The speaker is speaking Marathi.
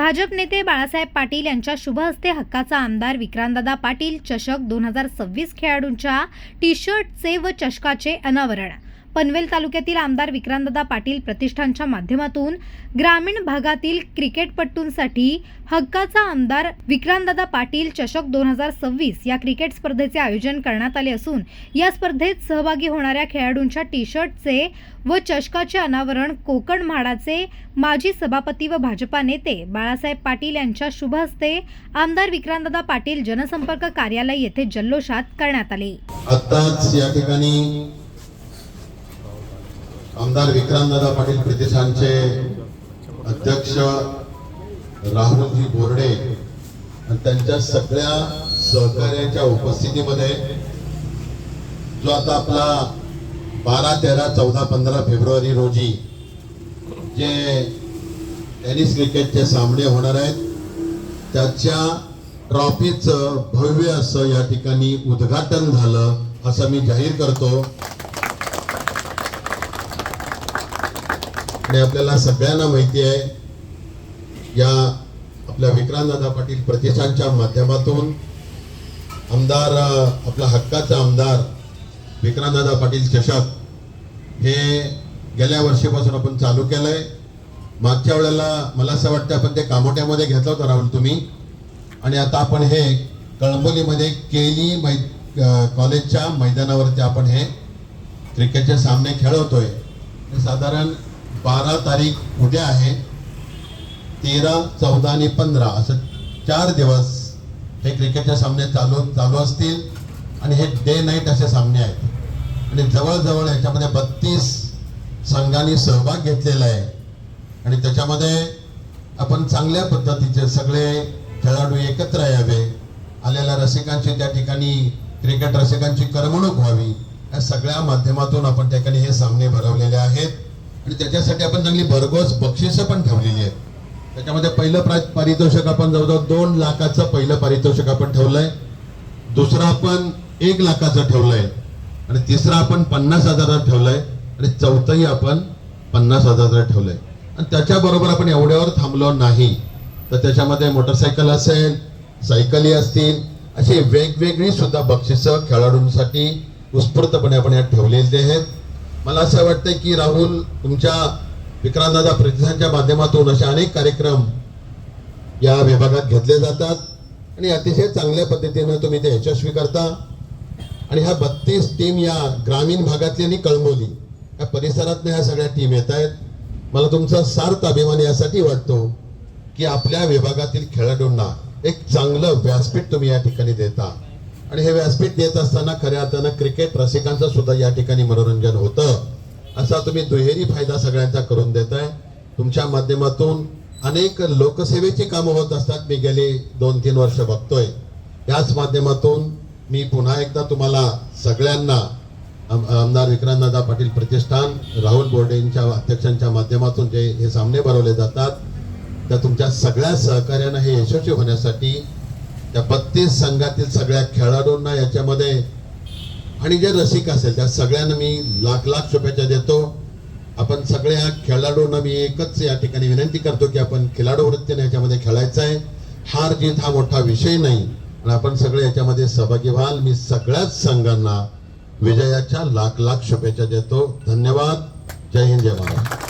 भाजप नेते बाळासाहेब पाटील यांच्या शुभ हस्ते हक्काचा आमदार विक्रांतदादा पाटील चषक दोन हजार सव्वीस खेळाडूंच्या टी शर्टचे व चषकाचे अनावरण. पनवेल तालुक्यातील आमदार विक्रांतदा पाटील प्रतिष्ठानच्या माध्यमातून ग्रामीण भागातील क्रिकेटपटूंसाठी हक्काचा आमदार विक्रांतदा पाटील चषक दोन हजार सव्वीस या क्रिकेट स्पर्धेचे आयोजन करण्यात आले असून या स्पर्धेत सहभागी होणाऱ्या खेळाडूंच्या टी शर्टचे व चषकाचे अनावरण कोकण म्हाडाचे माजी सभापती व भाजपा नेते बाळासाहेब पाटील यांच्या शुभ हस्ते आमदार विक्रांतदा पाटील जनसंपर्क कार्यालय येथे जल्लोषात करण्यात आले. आताच या ठिकाणी आमदार विक्रांतदादा पाटील प्रतिष्ठानचे अध्यक्ष राहुलजी बोर्डे आणि त्यांच्या सगळ्या सहकार्याच्या उपस्थितीमध्ये जो आता आपला बारा तेरा चौदा पंधरा फेब्रुवारी रोजी जे टेनिस क्रिकेटचे सामने होणार आहेत त्याच्या ट्रॉफीचं भव्य असं या ठिकाणी उद्घाटन झालं असं मी जाहीर करतो. आणि आपल्याला सगळ्यांना माहिती आहे या आपल्या विक्रांतदादा पाटील प्रतिष्ठानच्या माध्यमातून आमदार आपला हक्काचा आमदार विक्रांतदादा पाटील चषक हे गेल्या वर्षीपासून आपण चालू केलंय. मागच्या वेळेला मला असं वाटतं आपण ते कामोट्यामध्ये घेतलं होतं राहुल तुम्ही. आणि आता आपण हे कळंबोलीमध्ये केली मै कॉलेजच्या मैदानावरती आपण हे क्रिकेटचे सामने खेळवतोय. साधारण बारा तारीख उद्या आहे. तेरा चौदा आणि पंधरा असं चार दिवस हे क्रिकेटचे सामने चालू चालू असतील. आणि हे डे नाईट असे सामने आहेत. आणि जवळजवळ याच्यामध्ये बत्तीस संघांनी सहभाग घेतलेला आहे. आणि त्याच्यामध्ये आपण चांगल्या पद्धतीचे सगळे खेळाडू एकत्र यावे. आलेल्या रसिकांची त्या ठिकाणी क्रिकेट रसिकांची करमणूक व्हावी. या सगळ्या माध्यमातून आपण त्या ठिकाणी हे सामने भरवलेले आहेत. आणि त्याच्यासाठी आपण चांगली भरघोस बक्षिसं पण ठेवलेली आहेत. त्याच्यामध्ये पहिलं प्रा पारितोषिक आपण जवळजवळ दोन लाखाचं पहिलं पारितोषिक आपण ठेवलंय. दुसरं आपण एक लाखाचं ठेवलंय. आणि तिसरं आपण पन्नास हजारात ठेवलंय. आणि चौथंही आपण पन्नास हजारात ठेवलंय. आणि त्याच्याबरोबर आपण एवढ्यावर थांबलो नाही. तर त्याच्यामध्ये मोटरसायकल असेल सायकली असतील अशी वेगवेगळी सुद्धा बक्षिसं खेळाडूंसाठी उत्स्फूर्तपणे आपण यात ठेवलेली आहेत. मला असं वाटतं की राहुल तुमच्या विक्रांतदादा प्रतिष्ठानच्या माध्यमातून असे अनेक कार्यक्रम या विभागात घेतले जातात. आणि अतिशय चांगल्या पद्धतीनं तुम्ही ते यशस्वी करता. आणि ह्या बत्तीस टीम या ग्रामीण भागातली आणि या परिसरातल्या ह्या सगळ्या टीम येत आहेत. मला तुमचा सार्थ अभिमान यासाठी वाटतो की आपल्या विभागातील खेळाडूंना एक चांगलं व्यासपीठ तुम्ही या ठिकाणी देता. आणि हे व्यासपीठ देत असताना खऱ्या अर्थानं क्रिकेट रसिकांचं सुद्धा या ठिकाणी मनोरंजन होतं. असा तुम्ही दुहेरी फायदा सगळ्यांचा करून देत आहे तुमच्या माध्यमातून अनेक लोकसेवेची कामं होत असतात. मी गेली दोन तीन वर्ष बघतोय. याच माध्यमातून मी पुन्हा एकदा तुम्हाला सगळ्यांना आमदार विक्रांतदादा पाटील प्रतिष्ठान राहुल बोर्डेंच्या अध्यक्षांच्या माध्यमातून जे हे सामने भरवले जातात त्या तुमच्या सगळ्या सहकार्यानं हे यशस्वी होण्यासाठी त्या बत्तीस संघातील सगळ्या खेळाडूंना याच्यामध्ये आणि जे रसिक असेल त्या सगळ्यांना मी लाख लाख शुभेच्छा देतो. आपण सगळ्या खेळाडूंना मी एकच या ठिकाणी विनंती करतो की आपण खिलाडू वृत्तीने याच्यामध्ये खेळायचं आहे. हार जीत हा मोठा विषय नाही. आणि आपण सगळे याच्यामध्ये सहभागी व्हाल. मी सगळ्याच संघांना विजयाच्या लाख लाख शुभेच्छा देतो. धन्यवाद. जय हिंद जय महाराष्ट्र.